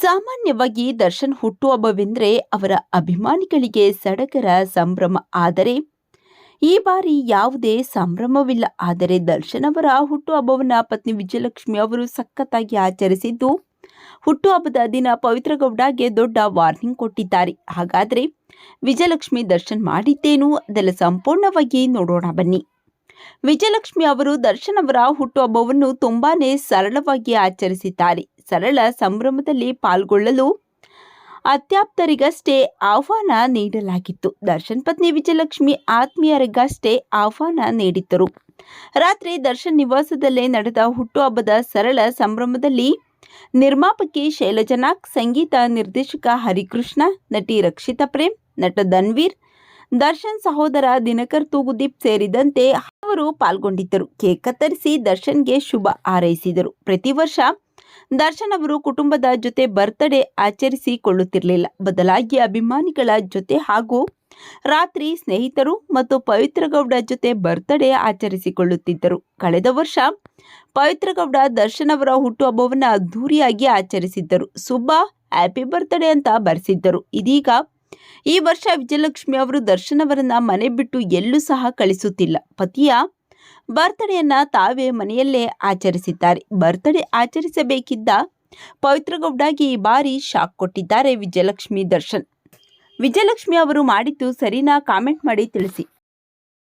ಸಾಮಾನ್ಯವಾಗಿ ದರ್ಶನ್ ಹುಟ್ಟುಹಬ್ಬವೆಂದರೆ ಅವರ ಅಭಿಮಾನಿಗಳಿಗೆ ಸಡಗರ ಸಂಭ್ರಮ. ಆದರೆ ಈ ಬಾರಿ ಯಾವುದೇ ಸಂಭ್ರಮವಿಲ್ಲ. ಆದರೆ ದರ್ಶನ್ ಅವರ ಹುಟ್ಟುಹಬ್ಬವನ್ನು ಪತ್ನಿ ವಿಜಯಲಕ್ಷ್ಮಿ ಅವರು ಸಖತ್ತಾಗಿ ಆಚರಿಸಿದ್ದು, ಹುಟ್ಟುಹಬ್ಬದ ದಿನ ಪವಿತ್ರಗೌಡಗೆ ದೊಡ್ಡ ವಾರ್ನಿಂಗ್ ಕೊಟ್ಟಿದ್ದಾರೆ. ಹಾಗಾದರೆ ವಿಜಯಲಕ್ಷ್ಮಿ ದರ್ಶನ್ ಮಾಡಿದ್ದೇನು? ಅದೆಲ್ಲ ಸಂಪೂರ್ಣವಾಗಿ ನೋಡೋಣ ಬನ್ನಿ. ವಿಜಯಲಕ್ಷ್ಮಿ ಅವರು ದರ್ಶನ್ ಅವರ ಹುಟ್ಟುಹಬ್ಬವನ್ನು ತುಂಬಾನೇ ಸರಳವಾಗಿ ಆಚರಿಸಿದ್ದಾರೆ. ಸರಳ ಸಂಭ್ರಮದಲ್ಲಿ ಪಾಲ್ಗೊಳ್ಳಲು ಅತ್ಯಾಪ್ತರಿಗಷ್ಟೇ ಆಹ್ವಾನ ನೀಡಲಾಗಿತ್ತು. ದರ್ಶನ್ ಪತ್ನಿ ವಿಜಯಲಕ್ಷ್ಮಿ ಆತ್ಮೀಯರಿಗಷ್ಟೇ ಆಹ್ವಾನ ನೀಡಿದ್ದರು. ರಾತ್ರಿ ದರ್ಶನ್ ನಿವಾಸದಲ್ಲೇ ನಡೆದ ಹುಟ್ಟುಹಬ್ಬದ ಸರಳ ಸಂಭ್ರಮದಲ್ಲಿ ನಿರ್ಮಾಪಕಿ ಶೈಲಜನಾಕ್ ಸಂಗೀತ ನಿರ್ದೇಶಕ ಹರಿಕೃಷ್ಣ, ನಟಿ ರಕ್ಷಿತಾ ಪ್ರೇಮ್, ನಟ ಧನ್ವೀರ್, ದರ್ಶನ್ ಸಹೋದರ ದಿನಕರ್ ತೂಗುದೀಪ್ ಸೇರಿದಂತೆ ಅವರು ಪಾಲ್ಗೊಂಡಿದ್ದರು. ಕೇಕ್ ಕತ್ತರಿಸಿ ದರ್ಶನ್ಗೆ ಶುಭ ಹಾರೈಸಿದರು. ಪ್ರತಿ ವರ್ಷ ದರ್ಶನ್ ಅವರು ಕುಟುಂಬದ ಜೊತೆ ಬರ್ತ್ಡೇ ಆಚರಿಸಿಕೊಳ್ಳುತ್ತಿರಲಿಲ್ಲ. ಬದಲಾಗಿ ಅಭಿಮಾನಿಗಳ ಜೊತೆ ಹಾಗೂ ರಾತ್ರಿ ಸ್ನೇಹಿತರು ಮತ್ತು ಪವಿತ್ರಗೌಡ ಜೊತೆ ಬರ್ತ್ಡೇ ಆಚರಿಸಿಕೊಳ್ಳುತ್ತಿದ್ದರು. ಕಳೆದ ವರ್ಷ ಪವಿತ್ರಗೌಡ ದರ್ಶನ್ ಅವರ ಹುಟ್ಟುಹಬ್ಬವನ್ನು ಅದ್ಧೂರಿಯಾಗಿ ಆಚರಿಸಿದ್ದರು. ಸುಬ್ಬ ಹ್ಯಾಪಿ ಬರ್ತ್ಡೇ ಅಂತ ಬರೆಸಿದ್ದರು. ಇದೀಗ ಈ ವರ್ಷ ವಿಜಯಲಕ್ಷ್ಮಿ ಅವರು ದರ್ಶನ್ ಅವರನ್ನ ಮನೆ ಬಿಟ್ಟು ಎಲ್ಲೂ ಸಹ ಕಳಿಸುತ್ತಿಲ್ಲ. ಪತಿಯ ಬರ್ತ್ಡೇಯನ್ನ ತಾವೇ ಮನೆಯಲ್ಲೇ ಆಚರಿಸಿದ್ದಾರೆ. ಬರ್ತ್ಡೇ ಆಚರಿಸಬೇಕಿದ್ದ ಪವಿತ್ರಗೌಡಗೆ ಈ ಬಾರಿ ಶಾಕ್ ಕೊಟ್ಟಿದ್ದಾರೆ ವಿಜಯಲಕ್ಷ್ಮಿ ದರ್ಶನ್. ವಿಜಯಲಕ್ಷ್ಮಿ ಅವರು ಮಾಡಿದ್ದು ಸರಿನಾ? ಕಾಮೆಂಟ್ ಮಾಡಿ ತಿಳಿಸಿ.